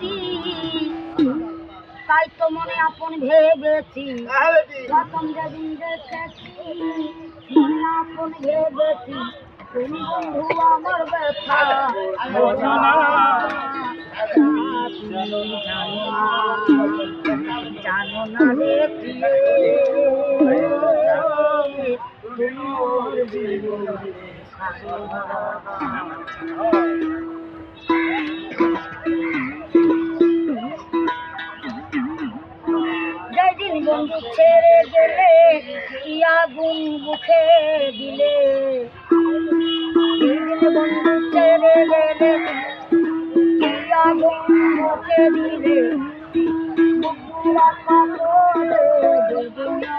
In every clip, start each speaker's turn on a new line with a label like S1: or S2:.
S1: দেখেছি তাই তো মনে আপন ভেবেছি প্রথম যেদিন দেখেছি আপন ভেবেছি তুমি বন্ধু আমার ব্যথা। জানো না রে তুমি মোর ছেড়ে গেলে কি আগুন বুকে দিলে বন্ধু ছেড়ে গেলে কি আগুন বুকে দিলে দেবে না,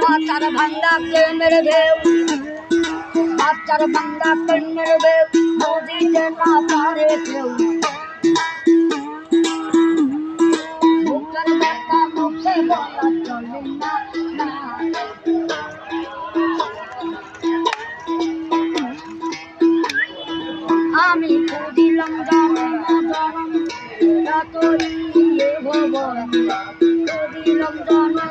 S1: বাচ্চার ভাঙ্গা প্রেমের ঢেউ বাচ্চার ভাঙ্গা প্রেমের ঢেউ। বুঝিতে না পারে কেউ। আমি জানম জানম যতই ইয়ে ভবন। খুঁজিলাম জানম